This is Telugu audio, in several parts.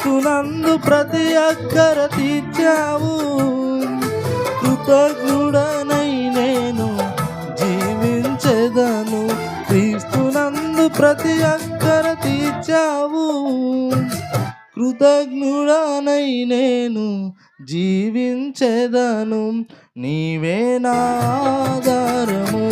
క్రీస్తునందు ప్రతి అక్కర తీర్చావు. కృతజ్ఞుడనై నేను జీవించెదను. క్రీస్తునందు ప్రతి అక్కర తీర్చావు. కృతజ్ఞుడనై నేను జీవించెదను. నీవే నాధారము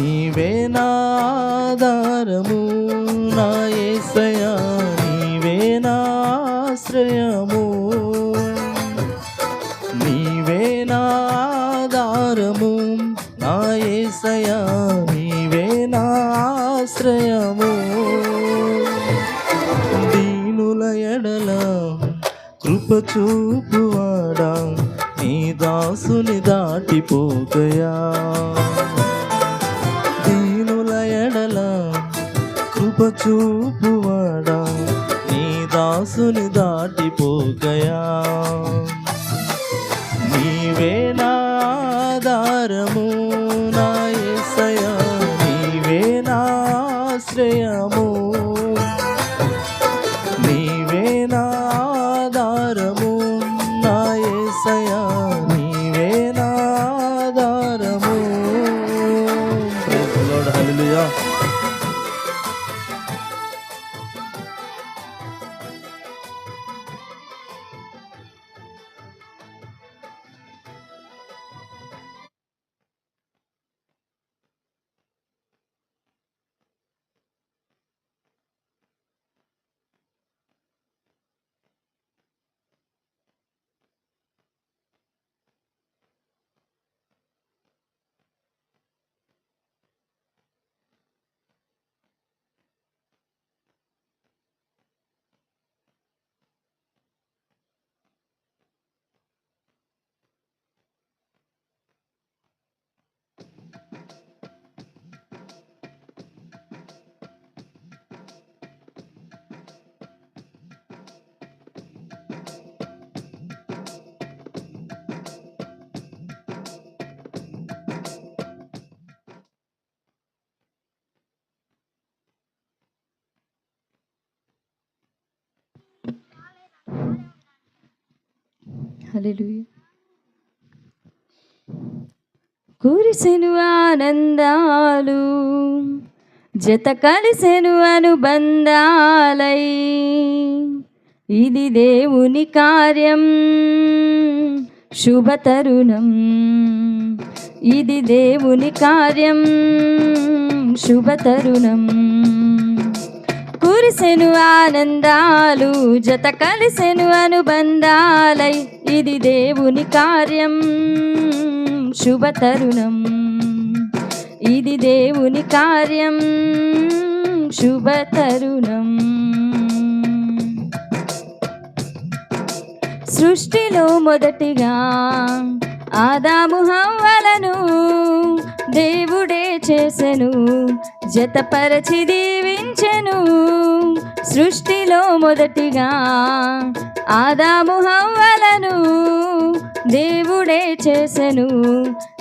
నీవే నా నా ఏసయా నీవే నాశ్రయము నీవే నా నా ఏసయా నీవే నాశ్రయము దీనుల ఎడల కృప చూపువాడా నీ దాసుని దాటిపోకయా. కృపచూపువాడా? నీ దాసుని దాటిపోకయా? నీవే నాధారము నా యేసయ్యా నీవే నా హల్లెలూయా. కురిసెను ఆనందాలు జత కలిసెను అనుబంధాలై. ఇది దేవుని కార్యం శుభతరుణం. ఇది దేవుని కార్యం శుభతరుణం. కురిసెను ఆనందాలు జత కలిసెను అనుబంధాలై ఇది దేవుని కార్యం. శుభతరుణం ఇది దేవుని కార్యం. శుభతరుణం సృష్టిలో మొదటిగా ఆదాము హవ్వలను దేవుడే చేసెను జతపరచి దీవించెను. సృష్టిలో మొదటిగా ఆదాము హవ్వలను దేవుడే చేసెను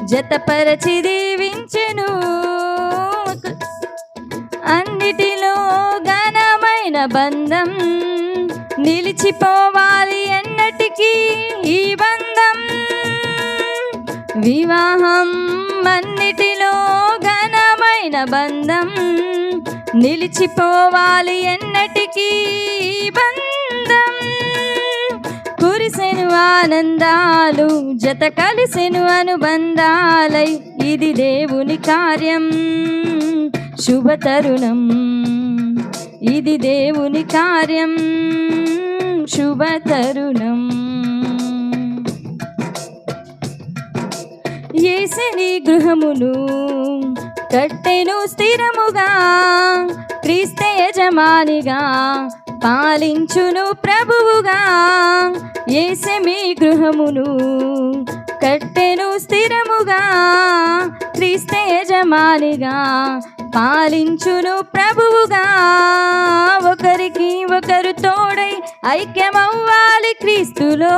జతపరచి దీవించెను. అన్నిటిలో ఘనమైన బంధం నిలిచిపోవాలి ఎన్నటికీ ఈ బంధం. వివాహం మన్నిటిలో ఘనమైన బంధం నిలిచిపోవాలి ఎన్నటికీ బంధం. కురిసెను ఆనందాలు జత కలిసెను అనుబంధాలై ఇది దేవుని కార్యం. శుభతరుణం ఇది దేవుని కార్యం. శుభతరుణం. ఏసని గృహమును కట్టెను స్థిరముగా క్రీస్త యజమానిగా పాలించును ప్రభువుగా. ఏసె మీ గృహమును కట్టెను స్థిరముగా క్రీస్త యజమానిగా పాలించును ప్రభువుగా. ఒకరికి ఒకరు తోడై ఐక్యమవ్వాలి క్రీస్తులో.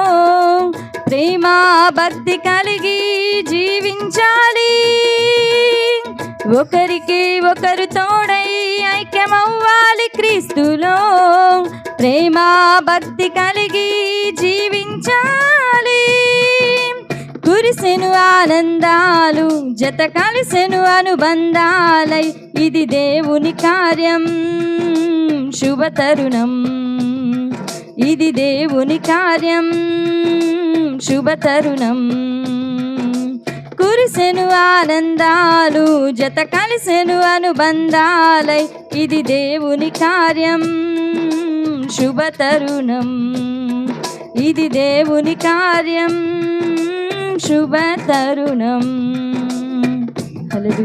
ప్రేమ భక్తి కలిగి జీవించాలి. ఒకరికి ఒకరు తోడై ఐక్యమవ్వాలి క్రీస్తులో. ప్రేమ భక్తి కలిగి జీవించాలి. కురిసెను ఆనందాలు జత కలిసెను అనుబంధాలై ఇది దేవుని కార్యం. శుభ తరుణం ఇది దేవుని కార్యం శుభతరుణం కురిసెను ఆనందాలు జత కలిసెను అనుబంధాలై ఇది దేవుని కార్యం శుభతరుణం ఇది దేవుని కార్యం శుభతరుణం హలో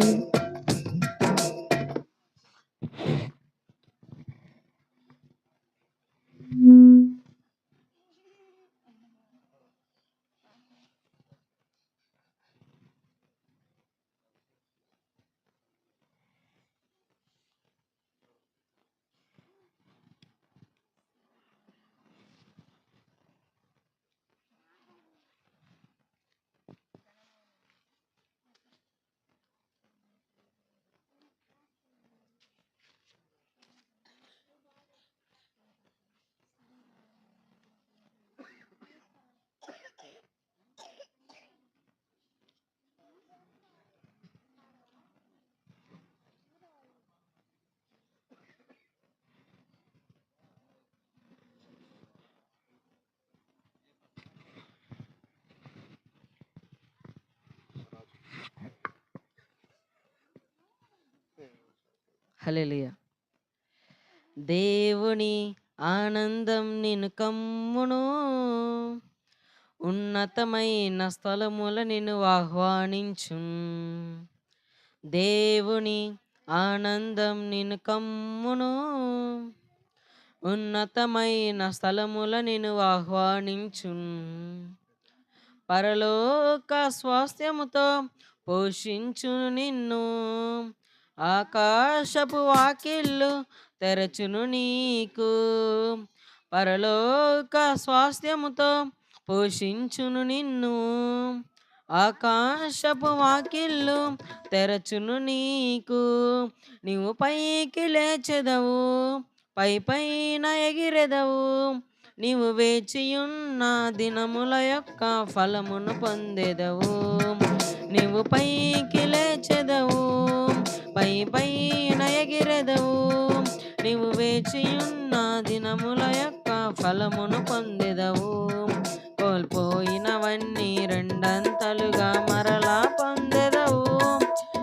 హల్లెలూయా. దేవుని ఆనందం నిన్ను కమ్మును. ఉన్నతమైన స్థలముల నిన్ను ఆహ్వానించు. దేవుని ఆనందం నిన్ను కమ్మును. ఉన్నతమైన స్థలముల నిన్ను ఆహ్వానించు. పరలోక స్వాస్థ్యముతో పోషించు నిన్ను. ఆకాశపు వాకిళ్ళు తెరచును నీకు. పరలోక స్వాస్థ్యముతో పోషించును నిన్ను. ఆకాశపు వాకిళ్ళు తెరచును నీకు. నీవు పైకి లేచెదవు పై పైన ఎగిరెదవు. నీవు వేచియున్న దినముల యొక్క ఫలమును పొందెదవు. నీవు పైకి లేచెదవు. పై పైన ఎగిరెదవు. నీవు వేచియున్న దినముల యొక్క ఫలమును పొందెదవు. కోల్పోయినవన్నీ రెండంతలుగా మరలా పొందెదవు.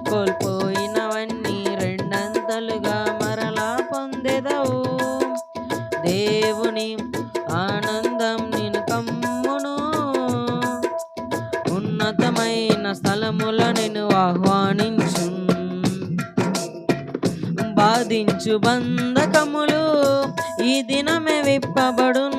కోల్పోయినవన్నీ రెండంతలుగా మరలా పొందెదవు. దేవుని ఆనందం నిన్ను కమ్మును. ఉన్నతమైన స్థలముల బాధించు బంధకములు ఈ దినమే విప్పబడును.